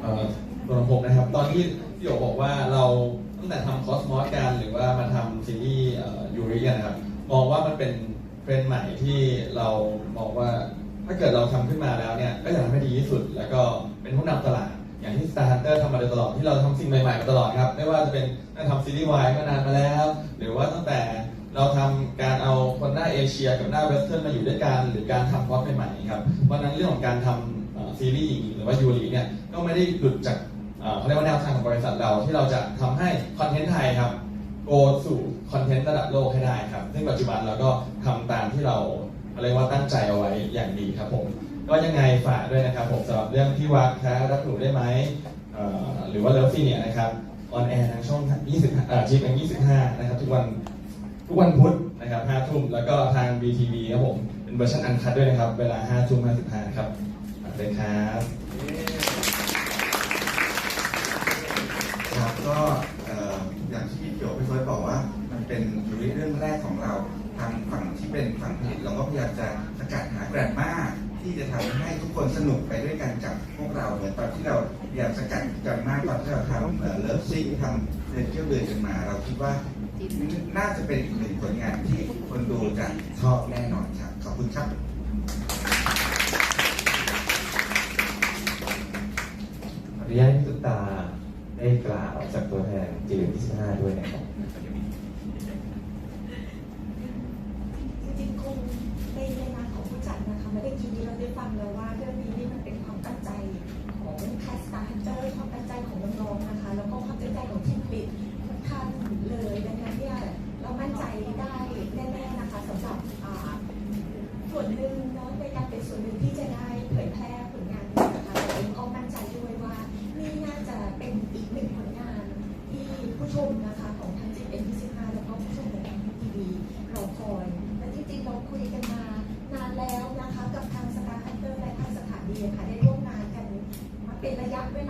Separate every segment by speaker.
Speaker 1: เอ่
Speaker 2: อตัวผมนะครับ ตอนที่พี่โอบอกว่าเราตั้งแต่ทำคอสมอสกันหรือว่ามาทำซีรีส์ยูริกันนะครับมองว่ามันเป็นเทรนด์ใหม่ที่เรามองว่าถ้าเกิดเราทำขึ้นมาแล้วเนี่ยก็อยากทำให้ดีที่สุด แล้วก็เป็นผู้นำตลาด อย่างที่ Star Hunter ทำมาโดยตลอดที่เราทำสิ่งใหม่ๆมาตลอดครับ ไม่ว่าจะเป็นการทำซีรีส์วายมานานมาแล้ว หรือว่าตั้งแต่ เราทำการเอาคนหน้าเอเชียกับหน้าเวสเทิร์นมาอยู่ด้วยกันหรือการทำพอตใหม่ๆครับเพราะฉะนั้นเรื่องของการทำซีรีส์หญิงหรือว่ายูริเนี่ยก็ไม่ได้หลุดจากเขาเรียกว่าแนวทางของบริษัทเราที่เราจะทำให้คอนเทนต์ไทยครับโกสู่คอนเทนต์ระดับโลกให้ได้ครับ ซึ่งปัจจุบันเราก็ทำตามที่เราเรียกว่าตั้งใจเอาไว้อย่างดีครับผม ก็ยังไงฝากด้วยนะครับผมสำหรับเรื่องที่วักแท้รักหนูได้ไหมหรือว่าเลิฟซีเนี่ยนะครับออนแอร์ทางช่อง 20 อ่อจีเอ็ม25 นะครับ ทุกวัน ทุกวันพุธนะครับ5ทุ่มแล้วก็ทาง BTV ครับผม เป็นเวอร์ชันอันคัดด้วยนะครับ เวลา5ทุ่ม55ครับฝากเลยครับ
Speaker 3: ครับก็เอ่ออย่างที่พี่เขียวพี่เฟิร์สบอกว่า มันเป็นยูริเรื่องแรกของเราทางฝั่งที่เป็นฝั่งผลิตเราก็พยายามจะสกัดหาแกรนมาที่จะทำให้ทุกคนสนุกไปด้วยกันกับพวกเราเหมือนตอนที่เราพยายามสกัดแกรนมาตอนที่เราทำเลิฟซิกทำเดินเที่ยวเดินกันมา เราคิดว่า น่าจะเป็นอีกหนึ่งผลงานที่คนดูจะชอบแน่นอนครับ ขอบคุณครับ
Speaker 1: ขออนุญาตให้พี่ตุ๊กตาได้กล่าวจากตัวแทนจีเอ็ม25ด้วยนะครับ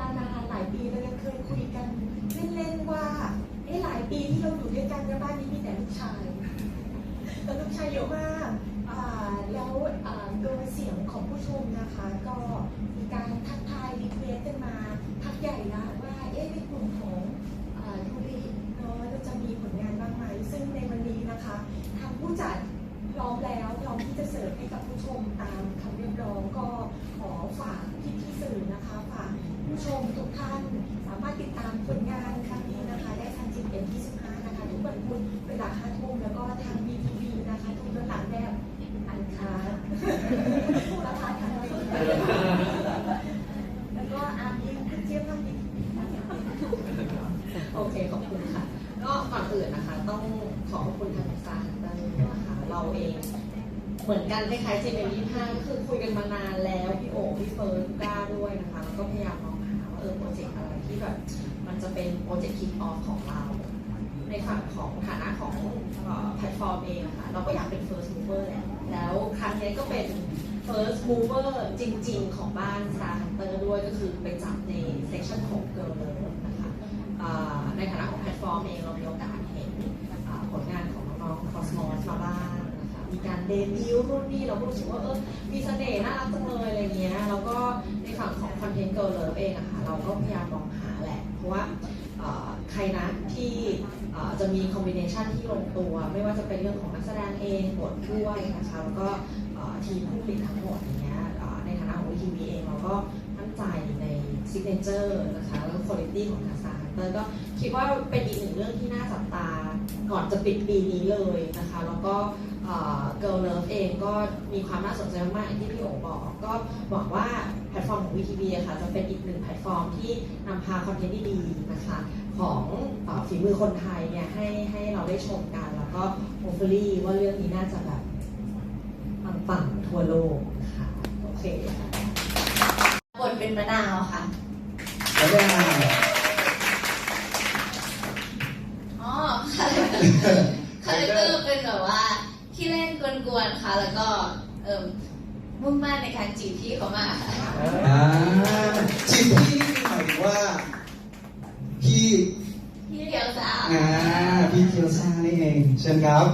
Speaker 4: ลานานหลายปีเรายังเคยคุยกันเล่นๆว่าเอ้หลายปีที่เราอยู่ด้วยกันในบ้านนี้มีแต่ลูกชายแล้วลูกชายเยอะมากแล้วโดยเสียงของผู้ชมนะคะ ก็มีการทักทายรีเควสกันมาพักใหญ่ละว่าเอ๊ะในกลุ่มของอ่าดูรีเนาะเราจะมีผลงานบ้างไหมซึ่งในวันนี้นะคะทางผู้จัดพร้อมแล้วพร้อมที่จะเสิร์ฟให้กับผู้ชมตามคำเรียกร้องก็ขอฝากพี่พี่ๆสื่อนะคะฝากผู้ชมทุกท่านสามารถติดตามผลงานครั้งนี้นะคะ ได้ทางจีเอ็มที่15นะคะ ทุกวันพุธเวลา5ทุ่มแล้วก็ทางบีทีวีนะคะทุกย้อนหลังแบบอันคาร์ผู้รับทานทางเราแล้วก็อาร์มยิงคุณเจี๊ยบทำดี
Speaker 5: โอเค ขอบคุณค่ะ ก็ก่อนอื่นนะคะ ต้องขอขอบคุณทางสารนะคะเราเองเหมือนกันคล้ายๆเจเนยี่ห้าคือคุยกันมานานแล้วพี่โอพี่เฟิร์นกล้าด้วยนะคะแล้วก็พยายามมองหาว่าเออโปรเจกต์อะไรที่แบบมันจะเป็นโปรเจกต์คิกออฟของเรา ในฝั่งของฐานะของแพลตฟอร์มเองนะคะเราก็อยากเป็น first mover แหละแล้วครั้งนี้ก็เป็น first mover จริง ๆ ของบ้าน Star Hunter ด้วยก็คือไปจับใน section ของ Girl Love นะคะในฐานะของแพลตฟอร์มเองเรามีโอกาสเห็นอ่าผลงานของ น้องๆ Cosmos มาบ้างนะคะมีการเดบิวต์รุ่นนี้เราก็รู้สึกว่าเออมีเสน่ห์น่ารักจังเลยอะไรเงี้ยแล้วก็ในฝั่งของคอนเทนต์ Girl Love เองอะค่ะเราก็พยายามมองหาแหละ เพราะว่าใครนะที่จะมีคอมบิเนชันที่ลงตัว ไม่ว่าจะเป็นเรื่องของนักแสดงเองบทด้วยนะคะแล้วก็ทีมผู้ผลิตทั้งหมดอย่างเงี้ยในฐานะของทีวีเองเราก็มั่นใจ ซิกเนเจอร์นะคะแล้วก็คุณภาพของทางซาร์เตอร์ก็คิดว่าเป็นอีกหนึ่งเรื่องที่น่าจับตา ก่อนจะปิดปีนี้เลยนะคะ แล้วก็เอ่อ Girl Love เองก็มีความน่าสนใจมากๆที่พี่โอ๋บอก ก็หวังว่าแพลตฟอร์มของ VTV อะค่ะจะเป็นอีกหนึ่งแพลตฟอร์มที่นำพาคอนเทนต์ดีๆนะคะของฝีมือคนไทยเนี่ยให้ให้เราได้ชมกัน แล้วก็โฮ p ลี่ว่าเรื่องนี้น่าจะแบบปังๆทั่วโลกนะคะโอเคค่ะ
Speaker 6: เป็นมะนาวค่ะ
Speaker 3: แล้วก็
Speaker 6: อ๋อคาแรคคาแรคเตอร์เป็นแบบว่าที่เล่นกวนๆค่ะ แล้วก็เอิ่มมุ่งมั่นในการจีบพี่เขามากค่ะ
Speaker 7: อ่าจีบพี่นี่หมายถึงว่า พี่
Speaker 6: พี่เกียวสาว
Speaker 7: อ่าพี่เคียวซ่านี่เองเชิญครับ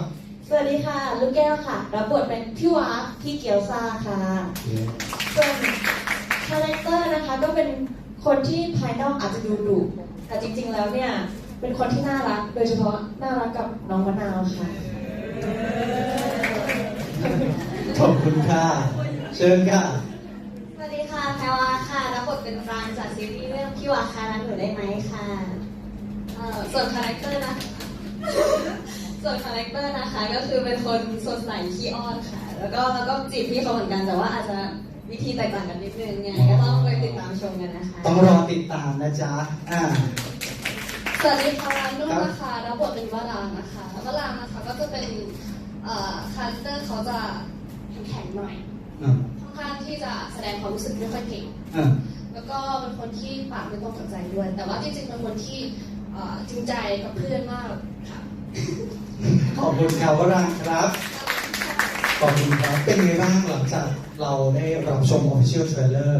Speaker 8: สวัสดีค่ะ ลูกแก้วค่ะ รับบทเป็นพี่วาพี่เกียวซาค่ะ ส่วน คาแรคเตอร์นะคะก็เป็นคนที่ภายนอกอาจจะดูดุแต่จริงๆแล้วเนี่ย เป็นคนที่น่ารัก โดยเฉพาะน่ารักกับน้องมะนาวค่ะ
Speaker 7: ขอบคุณค่ะ เชิญค่ะ
Speaker 8: สวัสดีค่ะแพรวาค่ะรับบทเป็นฟรานจากซีรีส์เรื่องพี่วาคารักหนูได้ไหมค่ะเอ่อส่วนคาแรคเตอร์นะ ส่วนคาแรคเตอร์นะคะ ก็คือเป็นคนสดใสขี้อ้อนค่ะ แล้วก็แล้วก็จีบพี่เขาเหมือนกันแต่ว่าอาจจะ วิธีแตกต่างกันนิดนึงไงก็ต้องไปติดตามชมกันนะคะ
Speaker 7: ต้องรอติดตามนะจ๊ะอ่า
Speaker 9: สวัสดีค่ะนุ่นนะคะรับบทเป็นวรางนะคะวรางนะคะก็จะเป็นเอ่อคาแรคเตอร์เขาจะแข็งๆหน่อย
Speaker 7: อืม
Speaker 9: ค่อนข้างที่จะแสดงความรู้สึกไม่ค่อยเก่ง
Speaker 7: อืม
Speaker 9: แล้วก็เป็นคนที่ปากไม่ตรงกับใจด้วย แต่ว่าจริงๆเป็นคนที่เอ่อจริงใจกับเพื่อนมากค่ะ
Speaker 7: ขอบคุณครับวรางครับ ขอบคุณครับเป็นไงบ้างหลังจากเราได้รับชม Official Trailer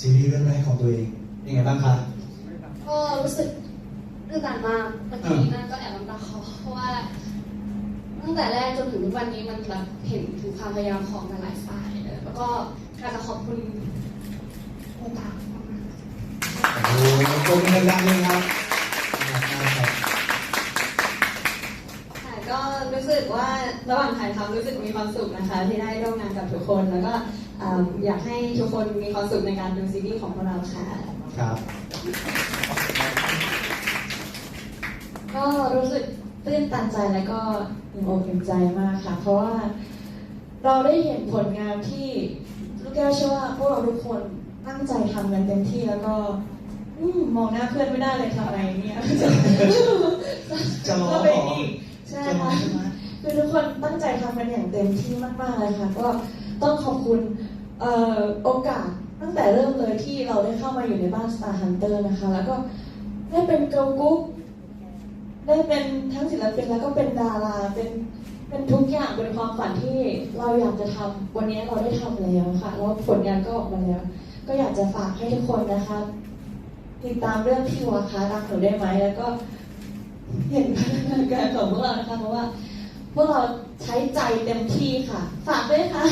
Speaker 7: ซีรีส์เรื่องแรกของตัวเองยังไงบ้างคะ
Speaker 9: ก็รู้สึกตื่นตันมากเมื่อกี้นั่นก็แอบน้ำตาคลอเพราะว่า ตั้งแต่แรกจนถึงทุกวันนี้มันแบบเห็นถึงความพยายามของหลายๆฝ่ายแล้วก็การจะขอบคุณโอกาสมากๆ
Speaker 7: โอ้โหตรงนี้ดังๆเลยครับขอบคุณครับ
Speaker 8: ค่ะ ก็รู้สึกว่าระหว่างถ่ายทำรู้สึกมีความสุขนะคะ ที่ได้ร่วมงานกับทุกคน แล้วก็เอิ่มอยากให้ทุกคนมีความสุขในการดูซีรีส์ของพวกเราค่ะ
Speaker 7: ครับ
Speaker 8: ก็รู้สึกตื้นตันใจแล้วก็อิ่มอกอิ่มใจมากค่ะ เพราะว่าเราได้เห็นผลงานที่ลูกแก้วเชื่อว่าพวกเราทุกคนตั้งใจทำกันเต็มที่แล้วก็อืมมองหน้าเพื่อนไม่ได้เลยทำอะไรเนี่ย
Speaker 7: จะร้อง
Speaker 8: ก็
Speaker 7: เหร
Speaker 8: เป็น
Speaker 7: อ
Speaker 8: อีก ใช่
Speaker 7: จะร้อ
Speaker 8: ค่ะ
Speaker 7: งใช่ไหม
Speaker 8: คือทุกคนตั้งใจทำกันอย่างเต็มที่มากๆเลยค่ะ ก็ต้องขอบคุณเอ่อโอกาสตั้งแต่เริ่มเลยที่เราได้เข้ามาอยู่ในบ้าน Star Hunter นะคะ แล้วก็ได้เป็นเกิร์ลกรุ๊ปได้เป็นทั้งศิลปินแล้วก็เป็นดาราเป็นเป็นทุกอย่างเป็นความฝันที่เราอยากจะทำวันนี้เราได้ทำแล้วค่ะแล้วผลงานก็ออกมาแล้ว ก็อยากจะฝากให้ทุกคนนะคะ ติดตามเรื่องพี่วาคารักหนูได้ไหมแล้วก็ เห็นพัฒนาการของพวกเรานะคะเพราะว่าพวกเราใช้ใจเต็มที่ค่ะ ฝากด้วยค่ะ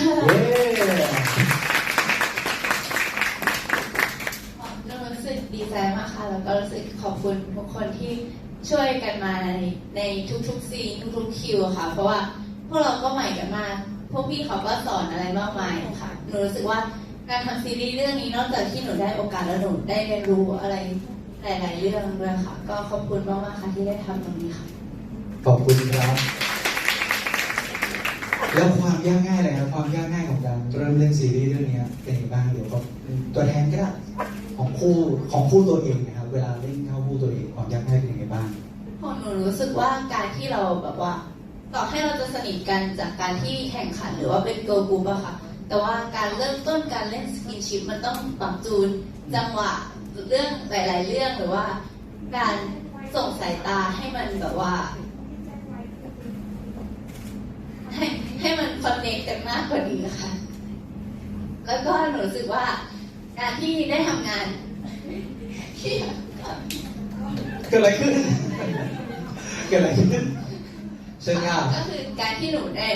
Speaker 7: เย้
Speaker 6: รู้สึกดีใจมากค่ะ แล้วก็รู้สึกขอบคุณทุกคนที่ช่วยกันมาในในทุกๆซีนทุกๆคิวค่ะ เพราะว่าพวกเราก็ใหม่กันมาก พวกพี่เขาก็สอนอะไรมากมายค่ะ หนูรู้สึกว่าการทำซีรีส์เรื่องนี้นอกจากที่หนูได้โอกาสแล้วหนูได้เรียนรู้อะไร หลาย ๆ เรื่องด้วยค่ะ ก็ขอบคุณมากๆค่ะที่ได้ทำตรงนี้ค่ะ
Speaker 7: ขอบคุณครับ แล้วความยากง่ายเลยครับความยากง่ายของการเริ่มเล่นซีรีส์เรื่องนี้เป็นยังไงบ้างเดี๋ยวก็ตัวแทนก็ได้ของคู่ของคู่ตัวเองนะครับ เวลาเล่นเข้าคู่ตัวเองความยากง่ายเป็นยังไงบ้าง
Speaker 6: ของหนูรู้สึกว่าการที่เราแบบว่า ต่อให้เราจะสนิทกันจากการที่แข่งขันหรือว่าเป็นเกิร์ลกรุ๊ปอะค่ะ แต่ว่าการเริ่มต้นการเล่นสกินชิปมันต้องปรับจูนจังหวะ เรื่องหลาย ๆ เรื่องหรือว่า การส่งสายตาให้มันแบบว่า ให้ให้มันคอนเนคกันมากกว่านี้ค่ะแล้วก็หนูรู้สึกว่าการที่ได้ทำงานที่
Speaker 7: เกิดอะไรขึ้นเกิดอะไรขึ้นเชิญค่ะ
Speaker 6: ก็คือการที่หนูได้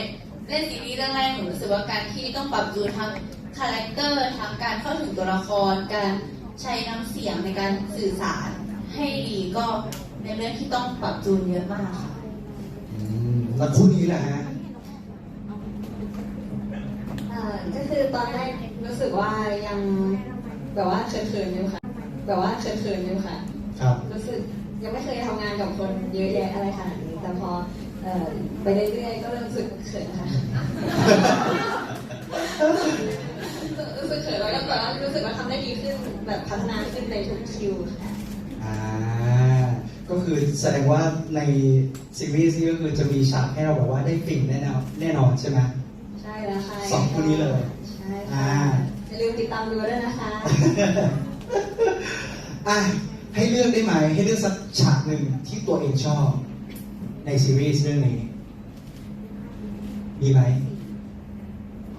Speaker 6: เล่นซีรีส์เรื่องแรกหนูรู้สึกว่าการที่ต้องปรับจูนทั้งคาแรคเตอร์ทั้งการเข้าถึงตัวละครการ ใช้น้ำเสียงในการสื่อสารให้ดีก็ในเรื่องที่ต้องปรับจูนเยอะมากค่ะ
Speaker 7: อืมแล้วคู่นี้แหละฮะ
Speaker 8: อ่าก็คือตอนแรกรู้สึกว่ายังแบบว่าเขินๆอยู่ค่ะ แบบว่าเขินๆอยู่ค่ะ
Speaker 7: ครับ
Speaker 8: รู้สึกยังไม่เคยทำงานกับคนเยอะแยะอะไรขนาดนี้แต่พอเอ่อไปเรื่อยๆก็เริ่มรู้สึกเขินค่ะ รู้สึกเขินแล้วก็แบบว่ารู้สึกว่าทำได้ดีขึ้น แบบพัฒนาขึ้นในทุกคิวค่ะ
Speaker 7: อ่าก็คือแสดงว่าในซีรีส์นี้ก็คือจะมีฉากให้เราแบบว่าได้ฟินแน่นอนแน่นอนใช่ไหม
Speaker 8: ใช่แล้วค่ะ
Speaker 7: สองคู่นี้เลย
Speaker 8: ใช่
Speaker 7: อ่า
Speaker 8: ค่ะอย่าลืมติดตามดูด้วยนะคะ
Speaker 7: อะให้เลือกได้ไหมให้เลือกสักฉากหนึ่งที่ตัวเองชอบในซีรีส์เรื่องนี้ มีไหม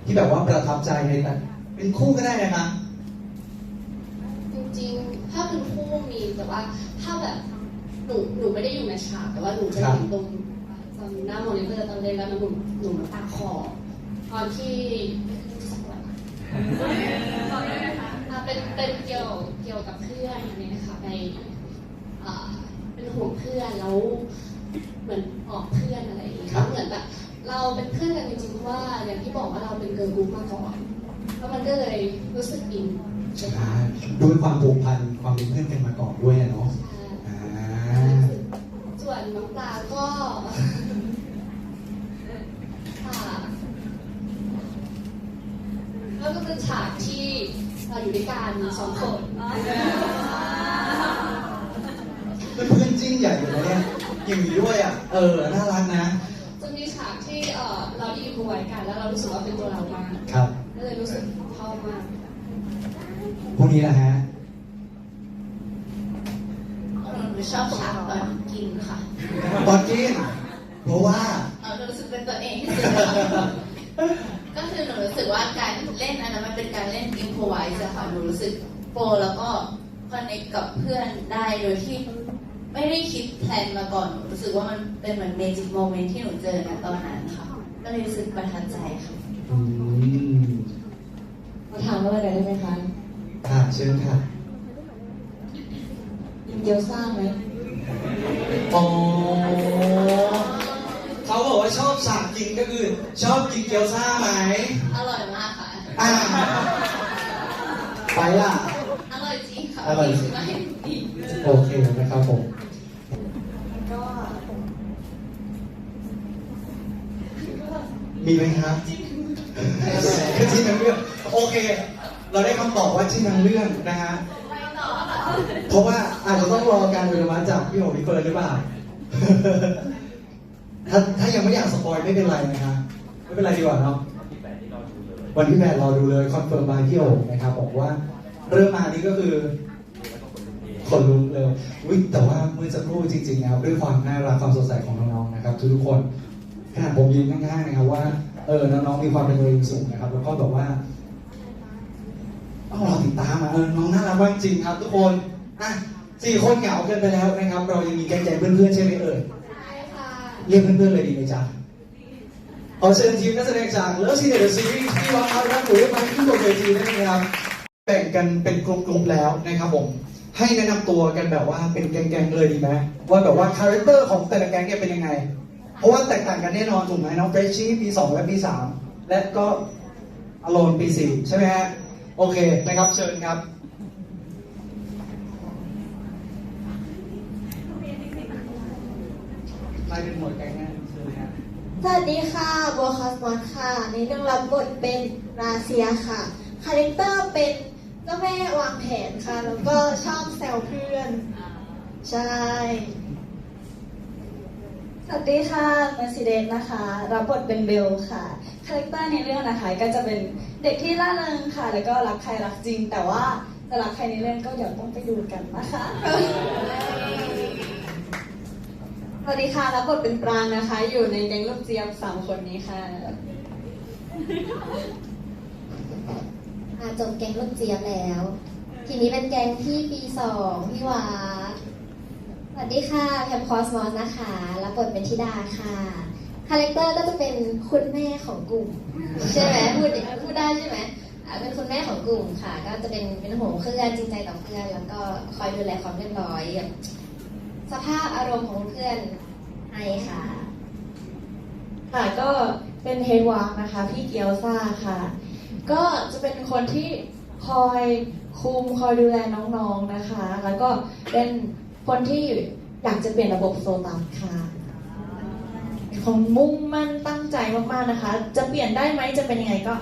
Speaker 7: ที่แบบว่าประทับใจในแต่เป็นคู่ก็ได้นะคะ
Speaker 9: จริงๆถ้าเป็นคู่มีแต่ว่าถ้าแบบหนูหนูไม่ได้อยู่ในฉากแต่ว่าหนูจะเห็นตรงตอนหน้ามอนิเตอร์ตอนเล่นแล้วมันหนูหนูมันตาคอตอนที่อ่าเป็นเป็นเกี่ยวเกี่ยวกับเพื่อนนนี้นะคะในเป็นห่วงเพื่อนแล้วเหมือนออกเพื่อนอะไรอย่างเงี้ยเหมือนแบบเราเป็นเพื่อนกันจริงๆเพราะว่าอย่างที่บอกว่าเราเป็นเกิร์ลกรุ๊ปมาก่อนแล้วมันก็เลยรู้สึกอิน ใช่ไหม
Speaker 7: ใช่ด้วยความผูกพันความเป็นเพื่อนกันมาก่อนด้วยอะเนาะอ่า
Speaker 9: ส่วนน้ำตาก็ค่ะแล้วก็เป็นฉากที่เราอยู่ด้วยกันสองคน
Speaker 7: เป็นเพื่อนจิ้นใหญ่อยู่นะเนี่ยอย่างนี้ด้วยอะเออน่ารักนะ
Speaker 9: จะมีฉากที่เอ่อเราได้อยู่คุยกัน แล้วเรารู้สึกว่าเป็นตัวเรามาก
Speaker 7: ครับ
Speaker 9: ก็เลยรู้สึกชอบมาก
Speaker 7: พวกนี้นะฮะ
Speaker 6: หนูชอบฉากตอนกินค่ะ
Speaker 7: ตอนกินเพราะว่า
Speaker 6: เออหนูรู้สึกเป็นตัวเองที่สุดก็คือหนูรู้สึกว่าการเล่นอันนั้นมันเป็นการเล่นอิมพอไวส์อะค่ะหนูรู้สึกโปรแล้วก็คอนเนคกับเพื่อนได้โดยที่ไม่ได้คิดแพลนมาก่อนหนูรู้สึกว่ามันเป็นเหมือนเมจิกโมเมนต์ที่หนูเจอในตอนนั้นค่ะ ก็เลยรู้สึกประทับใจค่ะ
Speaker 7: อืม
Speaker 8: มาถามอะไรกันได้ไหมคะ
Speaker 7: ค่ะเชิญค่ะ
Speaker 8: กินเกี๊ยวซ่าไหม
Speaker 7: อ๋อเขาบอกว่าชอบฉากกินก็คือชอบกินเกี๊ยวซ่าไหม
Speaker 6: อร่อยมากค่ะ
Speaker 7: อ่าไปล่ะ
Speaker 6: อร่อยจริงค่ะ
Speaker 7: อร่อย
Speaker 6: ซื้อมาให้หนูอีก
Speaker 7: โอเคนะครับผม
Speaker 4: ก็
Speaker 7: มีไหมครับคือที่ทั้งเรื่องโอเค เราได้คำตอบว่าที่ทั้งเรื่องนะฮะ เพราะว่าอาจจะต้องรอการอนุมัติจากพี่โอพี่เฟิร์นหรือเปล่า ถ้าถ้ายังไม่อยากสปอยไม่เป็นไรนะครับไม่เป็นไรดีกว่าเนาะ วันที่แปดรอดูเลยคอนเฟิร์มบายพี่โอนะครับบอกว่าเริ่มมานี่ก็คือคนลุกเลยวิแต่ว่าเมื่อสักครู่จริงๆนะครับด้วยความน่ารักความสดใสของน้องๆนะครับทุกๆคนขนาดผมยืนข้างๆนะครับว่าเออน้องๆมีความเป็นตัวเองสูงนะครับ แล้วก็แบบว่า ต้องรอติดตามอะเออน้องน่ารักมากจริงครับ ทุกคนอะสี่คนเหงาเกินไปแล้วนะครับ เรายังมีแก๊งใจเพื่อนๆใช่ไหมเอ่ย
Speaker 9: ใช่ค่ะ
Speaker 7: เรียกเพื่อนๆเลยดีไหมจ๊ะขอเชิญทีมนักแสดงจากเลิฟซีเดอร์ซีรีส์ที่วางเอารับหรือมาขึ้นบนเวทีได้ไหมครับ แบ่งกันเป็นกลุ่มๆแล้วนะครับผมให้แนะนำตัวกันแบบว่าเป็นแก๊งๆเลยดีไหมว่าแบบว่าคาแรคเตอร์ของแต่ละแก๊งเนี่ยเป็นยังไง เพราะว่าแตกต่างกันแน่นอนถูกไหมน้องเฟรชชี่ปีสองและปีสามและก็อโลนปีสี่ใช่ไหมฮะ โอเคนะครับเชิญครับไล่เป็นหมวดแกงนะเชิญเลยฮะ
Speaker 10: สวัสดีค่ะบัวคอสมอสค่ะ ในเรื่องรับบทเป็นราเซียค่ะ คาแรคเตอร์เป็นเจ้าแม่วางแผนค่ะ แล้วก็ชอบแซวเพื่อน ใช่
Speaker 8: สวัสดีค่ะเมอร์ซิเดสนะคะ รับบทเป็นเบลค่ะ คาแรคเตอร์ในเรื่องนะคะ ก็จะเป็นเด็กที่ร่าเริงค่ะ แล้วก็รักใครรักจริง แต่ว่าจะรักใครในเรื่องก็เดี๋ยวต้องไปดูกันนะคะสวัสดีค่ะรับบทเป็นปรางนะคะ อยู่ในแก๊งลูกเจี๊ยบสามคนนี้ค่ะ
Speaker 10: อาจบแกงลูกเจี๊ยบแล้ว ทีนี้เป็นแกงที่ปีสองพี่วาสวัสดีค่ะแพมคอสมอสนะคะ รับบทเป็นธิดาค่ะ คาแรคเตอร์ก็จะเป็นคุณแม่ของกลุ่มใช่ไหมพูดพูดได้ใช่ไหมอ่าเป็นคุณแม่ของกลุ่มค่ะ ก็จะเป็นเป็นห่วงเพื่อนจริงใจต่อเพื่อนแล้วก็คอยดูแลความเรียบร้อยแบบสภาพอารมณ์ของเพื่อนให้ค่ะ
Speaker 8: ค่ะก็เป็นเฮดวากนะคะ พี่เกียวซ่าค่ะ ก็จะเป็นคนที่คอยคุมคอยดูแลน้องๆนะคะ แล้วก็เป็นคนที่อยากจะเปลี่ยนระบบโซตัสค่ะ เป็นคนมุ่งมั่นตั้งใจมากๆนะคะ จะเปลี่ยนได้ไหมจะเป็นยังไงก็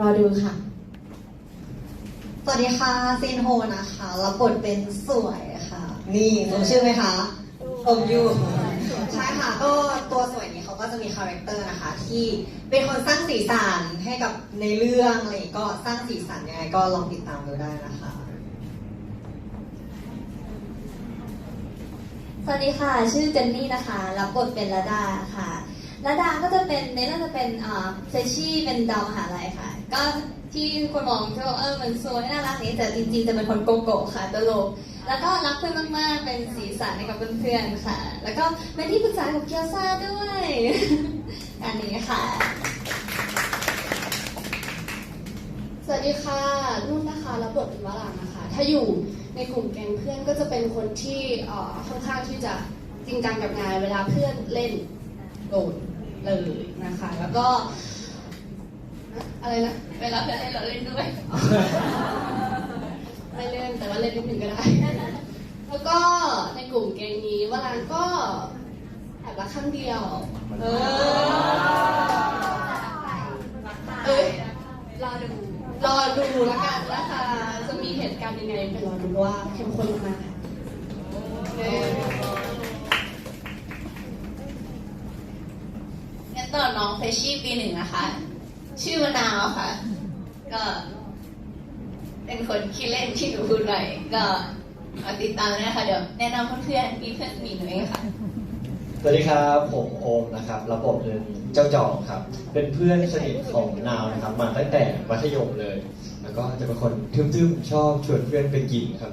Speaker 8: รอดูค่ะ
Speaker 10: สวัสดีค่ะซีนโฮนะคะรับบทเป็นสวยค่ะ นี่สมชื่อไหมคะสมยูใช่ค่ะก็ตัวสวยนี้เขาก็จะมีคาแรคเตอร์นะคะ ที่เป็นคนสร้างสีสันให้กับในเรื่องอะไรอย่างงี้ก็สร้างสีสันยังไงก็ลองติดตามดูได้นะคะ
Speaker 11: สวัสดีค่ะ ชื่อเจนนี่นะคะ รับบทเป็นระดาค่ะระดาก็จะเป็นในเรื่องจะเป็นเอ่อเฟชชี่เป็นดาวมหาลัยค่ะ ก็ที่คนมองที่ว่าเออมันสวยน่ารักนี้แต่จริงๆจะเป็นคนโกโก้ค่ะตลก แล้วก็รักเพื่อนมากๆ เป็นสีสันให้กับเพื่อนๆค่ะ แล้วก็เป็นที่ปรึกษากับเกียวซาด้วยอันนี้ค่ะ
Speaker 9: สวัสดีค่ะ นุ่นนะคะ รับบทเป็นวรางนะคะ ถ้าอยู่ ในกลุ่มแก๊งเพื่อนก็จะเป็นคนที่เอ่อค่อนข้างที่จะจริงจังกับงานเวลาเพื่อนเล่นโดนเลยนะคะ แล้วก็อะไรนะ
Speaker 11: เวลาเพื่อนให้เราเล่นด้วย
Speaker 9: ไม่เล่นแต่ว่าเล่นนิดนึงก็ได้ แล้วก็ในกลุ่มแก๊งนี้วรางก็แอบรักครั้งเดียว เออเอ้ยรอดูรอดูแล้วกันนะคะจะ ว่าเข้มข้นมากค่ะเออ
Speaker 6: งั้นต่อน้องเฟชชี่ปีหนึ่งนะคะ ชื่อมะนาวค่ะ ก็ เป็นคนขี้เล่นที่หนูพูดหน่อย ก็มาติดตามนะคะเดี๋ยวแนะนำเพื่อนๆมีเพื่อนสนิทหนูเองค่ะ
Speaker 12: สวัสดีครับผมโอมนะครับรับบทเป็นเจ้าจองครับ เป็นเพื่อนสนิทของนาวนะครับ มาตั้งแต่มัธยมเลยแล้ว ก็จะเป็นคนทึ่มๆ ชอบชวนเพื่อนไปกินครับ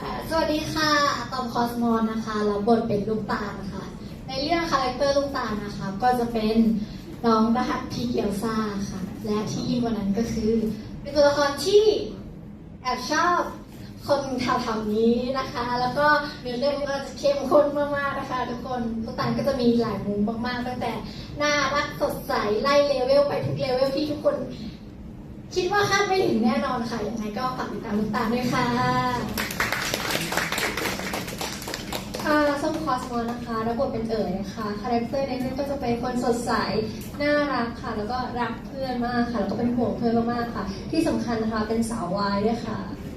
Speaker 10: ค่ะสวัสดีค่ะอะตอมคอสมอนนะคะรับบทเป็นลูกตาลนะคะในเรื่องคาแรคเตอร์ลูกตาลนะคะ ก็จะเป็นน้องรหัสพี่เกียวซ่าค่ะ และที่ยิ่งกว่านั้นก็คือ เป็นตัวละครที่แอบชอบ คนแถวๆนี้นะคะ แล้วก็เนื้อเรื่องก็จะเข้มข้นมากๆนะคะทุกคนลูกตาลก็จะมีหลายมุมมากๆ ตั้งแต่น่ารักสดใสไล่เลเวลไปทุกเลเวลที่ทุกคนคิดว่าคาดไม่ถึงแน่นอนค่ะยังไงก็ฝากติดตามลูกตาลด้วยค่ะค่ะส้มคอสโมนะคะรับบทเป็นเอ๋ยนะคะคาแรคเตอร์ในเรื่องก็จะเป็นคนสดใสน่ารักค่ะ แล้วก็รักเพื่อนมากค่ะ แล้วก็เป็นห่วงเพื่อนมากๆค่ะ ที่สำคัญนะคะเป็นสาววายด้วยค่ะ
Speaker 13: ส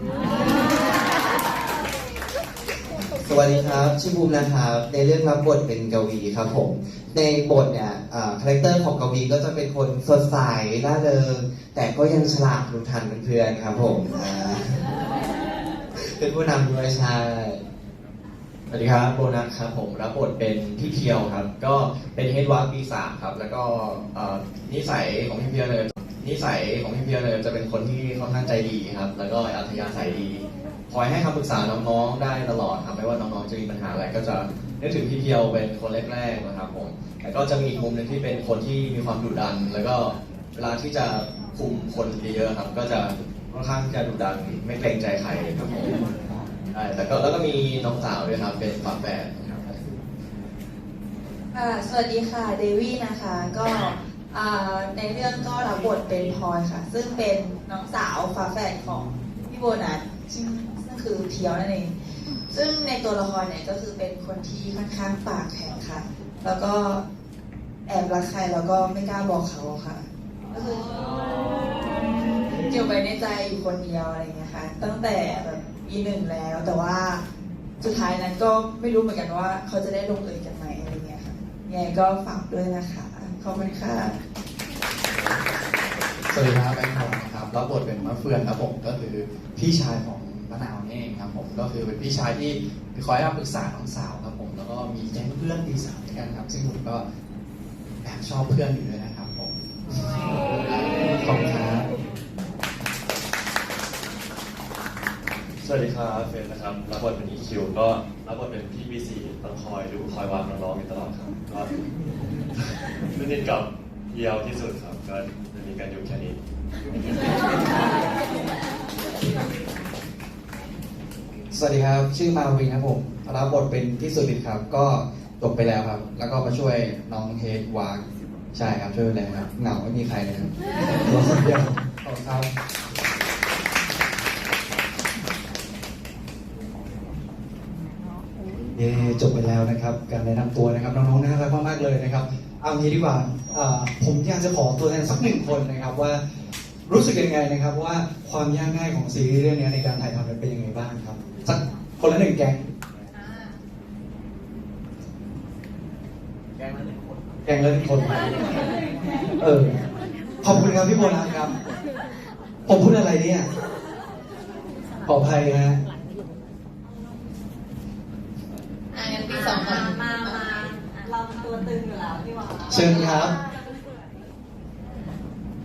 Speaker 13: วัสดีครับ ชื่อบูมนะครับ ในเรื่องรับบทเป็นกวีครับผม ในบทเนี่ยคาแรคเตอร์ของกวีก็จะเป็นคนสดใสร่าเริง แต่ก็ยังฉลาดรู้ทันเพื่อนๆครับผมเป็นผู้นำด้วยใช่
Speaker 12: สวัสดีครับโบนัสครับผมรับบทเป็นพี่เพียวครับ ก็เป็นเฮดวาร์ปีสามครับ แล้วก็นิสัยของพี่เพียวเลย นิสัยของพี่เพียวเลยจะเป็นคนที่ค่อนข้างใจดีครับ แล้วก็อัธยาศัยดี คอยให้คำปรึกษาน้องๆได้ตลอดครับ ไม่ว่าน้องๆจะมีปัญหาอะไรก็จะนึกถึงพี่เพียวเป็นคนแรกๆนะครับผมแต่ก็จะมีอีกมุมหนึ่งที่เป็นคนที่มีความดุดัน แล้วก็เวลาที่จะคุมคนเยอะๆครับ ก็จะค่อนข้างจะดุดันไม่เกรงใจใครครับผมใช่แต่ก็แล้วก็มีน้องสาวด้วยครับเป็นฝาแฝดครับ
Speaker 14: ค่ะ สวัสดีค่ะ เดวี่นะคะ ก็ ในเรื่องก็รับบทเป็นพลอยค่ะ ซึ่งเป็นน้องสาวฝาแฝดของพี่โบนัสซึ่งซึ่งคือเพียวนั่นเอง ซึ่งในตัวละครเนี่ยก็คือเป็นคนที่ค่อนข้างปากแข็งค่ะ แล้วก็แอบรักใครแล้วก็ไม่กล้าบอกเขาค่ะ ก็คือเก็บไว้ในใจอยู่คนเดียวอะไรเงี้ยค่ะ ตั้งแต่แบบปีหนึ่งแล้วแต่ว่าสุดท้ายนั้นก็ไม่รู้เหมือนกันว่า เขาจะได้ลงเอยกันไหมอะไรเงี้ยค่ะยังไงก็ฝากด้วยนะคะ อบคุณค่ะ
Speaker 15: สวัสดีครับแบงค์ทองนะครับรับบทเป็นมะเฟืองครับผมก็คือพี่ชายของมะนาวนี่เองครับผมก็คือเป็นพี่ชายที่คอยให้คำปรึกษาน้องสาวครับผม แล้วก็มีแก๊งเพื่อนปีสามด้วยกันครับ ซึ่งผมก็แอบชอบเพื่อนอยู่ด้วยนะครับผมขอบคุณครับ
Speaker 16: สวัสดีครับเฟนนะครับรับบทเป็น EQ ก็รับบทเป็นพี่บีซีต้องคอยดูคอยวางน้องๆอยู่ตลอดครับก็สนิทกับเพียวที่สุดครับก็จะมีการอยู่แค่นี้
Speaker 7: สวัสดีครับ ชื่อมาวินครับผมรับบทเป็นพี่สุดิตครับ ก็จบไปแล้วครับ แล้วก็มาช่วยน้องเฮดวากใช่ครับช่วยดูแลครับเหงาไม่มีใครเลยครับตัวคนเดียวขอบคุณครับ เย้จบไปแล้วนะครับ การแนะนำตัวนะครับน้องๆน่ารักมากๆเลยนะครับ เอางี้ดีกว่าผมอยากจะขอตัวแทนสักหนึ่งคนนะครับว่ารู้สึกยังไงนะครับว่าความยากง่ายของซีรีส์เรื่องนี้ในการถ่ายทำเป็นยังไงบ้างครับสักคนละหนึ่งแกงแกงละหนึ่งคนแกงละหนึ่งคนเออขอบคุณครับพี่โบนัสครับ ผมพูดอะไรเนี่ยขออภัยนะ
Speaker 6: อะงั้นปี สองก่อน
Speaker 14: มามาเราตัวตึงอยู่แล้วพี่หวา
Speaker 7: เชิญครับ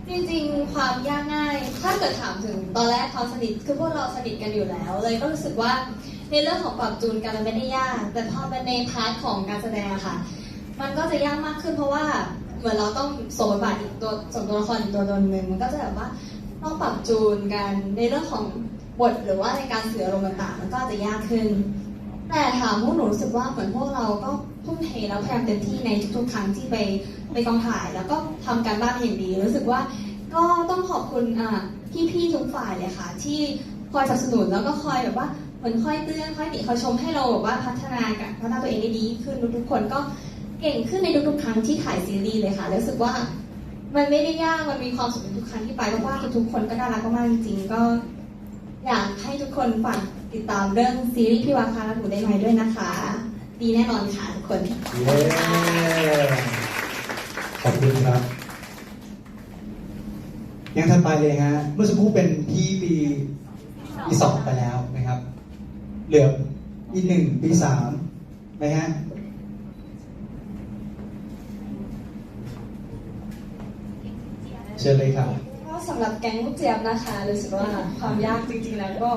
Speaker 14: จ
Speaker 10: จริงๆ ความยากง่าย ถ้าเกิดถามถึงตอนแรกความสนิทคือพวกเราสนิทกันอยู่แล้ว เลยก็รู้สึกว่าในเรื่องของปรับจูนกันมันไม่ได้ยาก แต่พอเป็นในพาร์ทของการแสดงอะค่ะ มันก็จะยากมากขึ้นเพราะว่าเหมือนเราต้องสวมบทบาทอีกตัวสมตัวละครอีกตัวตนหนึ่งมันก็จะแบบว่าต้องปรับจูนกันในเรื่องของบทหรือว่าในการสื่ออารมณ์ต่างๆมันก็อาจจะยากขึ้น แต่ถามพวกหนูรู้สึกว่าเหมือนพวกเราก็ทุ่มเทแล้วพยายามเต็มที่ในทุกๆครั้งที่ไปไปกองถ่าย แล้วก็ทำการบ้านอย่างดี รู้สึกว่าก็ต้องขอบคุณพี่ๆทุกฝ่ายเลยค่ะ ที่คอยสนับสนุนแล้วก็คอยแบบว่าเหมือนคอยเตือนคอยติคอยชมให้เราแบบว่าพัฒนากันพัฒนาตัวเองได้ดีขึ้นทุกๆคนก็เก่งขึ้นในทุกๆครั้งที่ถ่ายซีรีส์เลยค่ะรู้สึกว่ามันไม่ได้ยากมันมีความสุขทุกครั้งที่ไปเพราะว่าทุกๆคนก็น่ารักมากจริงๆก็ อยากให้ทุกคนฝากติดตามเรื่องซีรีส์พี่วาคาและหนูได้ไหมด้วยนะคะ ดีแน่นอนค่ะทุกคน
Speaker 7: เย้ขอบคุณครับ ยังทันไปเลยฮะ เมื่อสักครู่เป็นพี่ปีปีสองไปแล้วนะครับ เหลือปีหนึ่งปีสามไหมฮะเชิญเลยครับ
Speaker 17: สำหรับแก๊งลูกเจี๊ยบนะคะรู้สึกว่าความยากจริงๆแล้วก็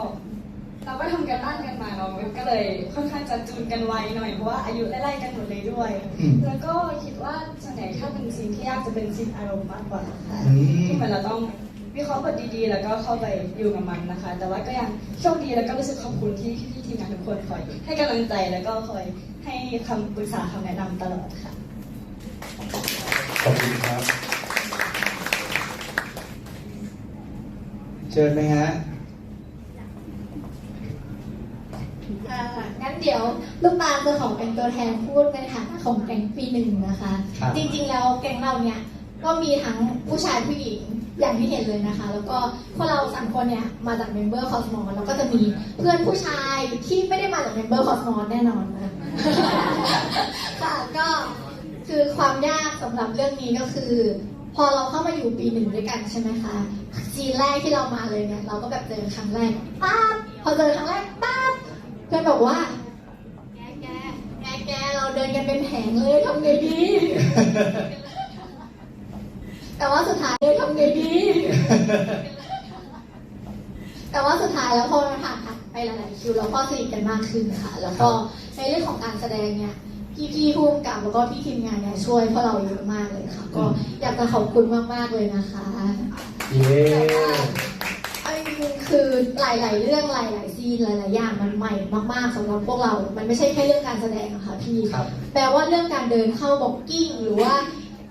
Speaker 17: เราก็ทำกันบ้านกันมาเนาะมันก็เลยค่อนข้างจะจูนกันไวหน่อยเพราะว่าอายุไล่ๆกันหมดเลยด้วย
Speaker 7: อืม
Speaker 17: แล้วก็คิดว่าส่วนใหญ่ถ้าเป็นซีนที่ยากจะเป็นซีนอารมณ์มากกว่าค่ะ
Speaker 7: อืม
Speaker 17: ที่เหมือนเราต้องวิเคราะห์บทดีๆ แล้วก็เข้าไปอยู่กับมันนะคะ แต่ว่าก็ยังโชคดีแล้วก็รู้สึกขอบคุณที่พี่ๆทีมงานทุกคนคอยให้กำลังใจแล้วก็คอยให้คำปรึกษาคำแนะนำตลอดค่ะ
Speaker 7: ขอบคุณครับ ชิญไหมฮะ
Speaker 10: อ่างั้นเดี๋ยวลูกตาลจะขอเป็นตัวแทนพูดในฐานะของแก๊งปีหนึ่งนะคะ
Speaker 7: ครับ
Speaker 10: จริงๆ แล้วแก๊งเราเนี่ยก็มีทั้งผู้ชายผู้หญิงอย่างที่เห็นเลยนะคะ แล้วก็พวกเราสามคนเนี่ยมาจากเมมเบอร์คอสมอแล้วก็จะมีเพื่อนผู้ชายที่ไม่ได้มาจากเมมเบอร์คอสมอแน่นอนนะคะค่ะก็คือความยากสำหรับเรื่องนี้ก็คือ พอเราเข้ามาอยู่ปีหนึ่งด้วยกันใช่ไหมคะซีนแรกที่เรามาเลยเนี่ยเราก็แบบเจอครั้งแรกป๊าบพอเจอครั้งแรกป๊าบเพื่อนบอกว่าแกแกแกแกเราเดินกันเป็นแผงเลยทำไงดี แต่ว่าสุดท้ายเลยทำไงดี แต่ว่าสุดท้ายแล้วพอมาผ่านไปหลายๆคิวเราก็สนิทกันมากขึ้นค่ะ แล้วก็ในเรื่องของการแสดงเนี่ย พี่ๆผู้กำกับแล้วก็พี่ทีมงานเนี่ยช่วยพวกเราเยอะมากเลยค่ะ ก็อยากจะขอบคุณมากๆเลยนะคะ
Speaker 7: เย้
Speaker 10: เอาจริงๆคือหลาย ๆ เรื่องหลายๆซีนหลายๆอย่างมันใหม่มากๆสำหรับพวกเรา มันไม่ใช่แค่เรื่องการแสดงอะค่ะพี่
Speaker 7: ครับ
Speaker 10: แปลว่าเรื่องการเดินเข้าบ็อกกิ้ง หรือว่า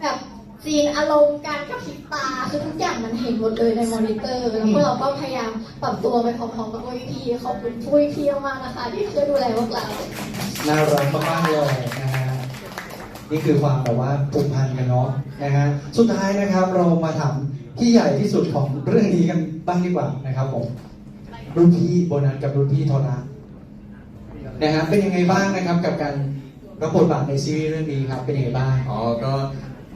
Speaker 10: แบบซีนอารมณ์การกระพริบตาคือทุกอย่างมันเห็นหมดเลยในมอนิเตอร์ แล้วพวกเราก็พยายามปรับตัวไปพร้อมๆกับพวกพี่ๆขอบคุณพวกพี่ๆมากๆนะคะ ที่ช่วยดูแลพวกเรา
Speaker 7: น่ารักมากๆเลยนะฮะนี่คือความแบบว่าผูกพันกันเนาะนะฮะสุดท้ายนะครับเรามาถามพี่ใหญ่ที่สุดของเรื่องนี้กันบ้างดีกว่านะครับผมรุ่นพี่โบนัสกับรุ่นพี่โทนะนะฮะเป็นยังไงบ้างนะครับกับการรับบทบาทในซีรีส์เรื่องนี้ครับเป็นยังไงบ้าง
Speaker 12: อ๋อ ก็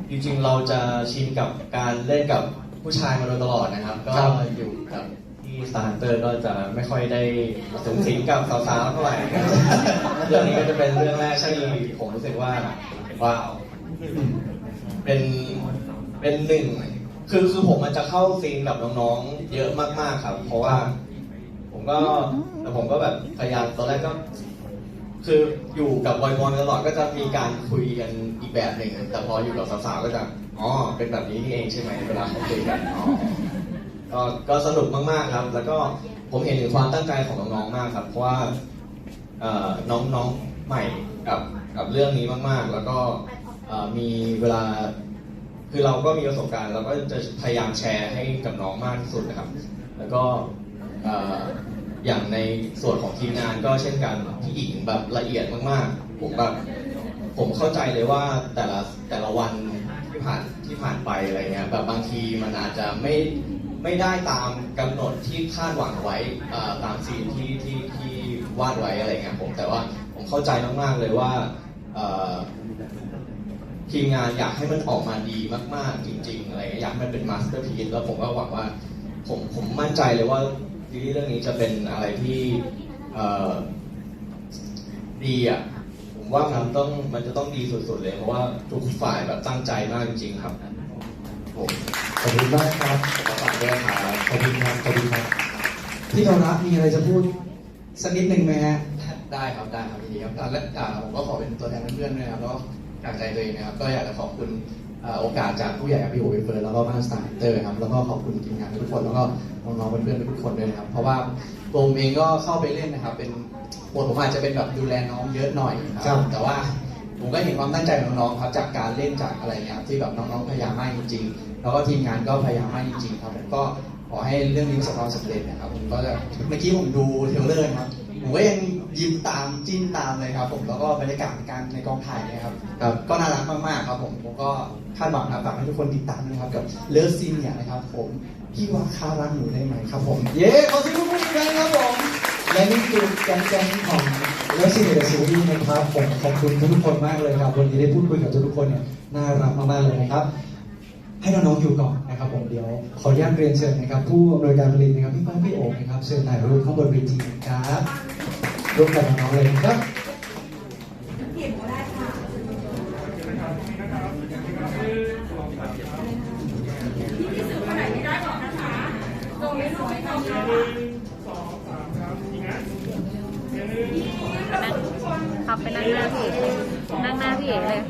Speaker 12: จริงๆ เราจะชินกับการเล่นกับผู้ชายมาโดยตลอดนะครับ ก็
Speaker 7: ครับ
Speaker 12: อยู่กับที่ Star Hunter ก็จะไม่ค่อยได้สูงสิงกับสาวๆเท่าไหร่ครับ เรื่องนี้ก็จะเป็นเรื่องแรกที่ผมรู้สึกว่าว้าวเป็นเป็นหนึ่งคือคือผมมันจะเข้าซีนกับน้องๆ เยอะมากๆครับ เพราะว่า ผมก็แต่ผมก็แบบพยายามตอนแรกก็ คืออยู่กับบอยบอลตลอดก็จะมีการคุยกันอีกแบบหนึ่งแต่พออยู่กับสาวๆก็จะอ๋อเป็นแบบนี้นี่เองใช่ไหมเวลาเขาคุยกันอ๋อก็ก็สนุกมากๆครับ แล้วก็ผมเห็นถึงความตั้งใจของน้องๆมากครับ เพราะว่า น้องๆใหม่กับกับเรื่องนี้มากๆ แล้วก็มีเวลาคือเราก็มีประสบการณ์เราก็จะพยายามแชร์ให้กับน้องมากที่สุดนะครับ แล้วก็ออย่างในส่วนของทีมงานก็เช่นกันพี่อิงแบบละเอียดมากๆ ผมแบบผมเข้าใจเลยว่าแต่ละแต่ละวันที่ผ่านที่ผ่านไปอะไรเงี้ยแบบบางทีมันอาจจะไม่ไม่ได้ตามกำหนดที่คาดหวังไว้ตามซีนที่ที่ที่ วาดไว้อะไรเงี้ยผมแต่ว่าผมเข้าใจมากๆเลยว่าทีมงานอยากให้มันออกมาดีมากๆ จริง ๆ อะไรเงี้ยอยากให้มันเป็นมาสเตอร์พีซแล้วผมก็หวังว่าผมผมมั่นใจเลยว่าซีรีส์เรื่องนี้จะเป็นอะไรที่ดีอะผมว่ามันต้องมันจะต้องดีสุดๆเลย เพราะว่าทุกฝ่ายแบบตั้งใจมากจริง ๆ ครับผม
Speaker 7: ขอบคุณมากครับ
Speaker 12: ฝากด้วยครับ
Speaker 7: ขอบคุณครับขอบคุณครับพี่ธรัตน์มีอะไรจะพูด สักนิดหนึ่งไหมฮะ
Speaker 15: ได้ครับได้ครับยินดีครับแล้วอ่าผมก็ขอเป็นตัวแทนเพื่อนๆด้วยนะครับแล้วก็จากใจตัวเองนะครับ ก็อยากจะขอบคุณอ่าโอกาสจากผู้ใหญ่ครับพี่โอพี่เฟิร์นแล้วก็บ้านสตาร์เตอร์ครับแล้วก็ขอบคุณทีมงานทุกคนแล้วก็น้องๆเพื่อนๆทุกคนด้วยนะครับ เพราะว่าตัวผมเองก็เข้าไปเล่นนะครับ เป็นบทผมอาจจะเป็นแบบดูแลน้องเยอะหน่อยค
Speaker 7: ครั
Speaker 15: รับแต่ว่าผมก็เห็นความตั้งใจของน้องๆครับจากการเล่นจากอะไรเงี้ยครับที่แบบน้องๆพยายามมากจริงๆ แล้วก็ทีมงานก็พยายามมากจริงๆครับผมก็ ขอให้เรื่องนี้ประสบความสำเร็จนะครับผมก็จะเมื่อกี้ผมดูเทรลเลอร์ครับผมก็ยังยิ้มตามจิ้นตามเลยครับ ผมแล้วก็บรรยากาศในการในกองถ่ายเนะครับครับก็น่ารักมากๆครับผมผมก็คาดหวังนะฝากให้ทุกคนติดตามนะครับกับเลิฟซีนเนี่ยนะครับผมพี่ว่าคารักหนูได้ไหมครับผม
Speaker 7: เย้ขอเสียงปรบมืออีกครั้งครับผมและนี่คือแก๊งแก๊งของเลสซีเดอร์ซีรีส์นะครับผมขอบคุณทุกๆคนมากเลยครับวันนี้ได้พูดคุยกับทุกๆคนเนี่ยน่ารักมากๆเลยนะครับ ให้น้องๆอยู่ก่อนนะครับผมเดี๋ยวขออนุญาตเรียนเชิญนะครับ ผู้อำนวยการผลิตนะครับพี่ป้องพี่โอ๋นะครับเชิญถ่ายรูปข้างบนเวทีนะครับร่วมกับน้องๆเลยนะครับ
Speaker 4: เปลี่ยนก็ได้ค่ะพี่ที่สื่อคนไหนไม่ได้บอกนะคะตรงนี้หนูไม่ต้องค่ะ
Speaker 18: ขับไปนั่งหน้าพี่เอ๋นั่งหน้าพี่เอ๋เลย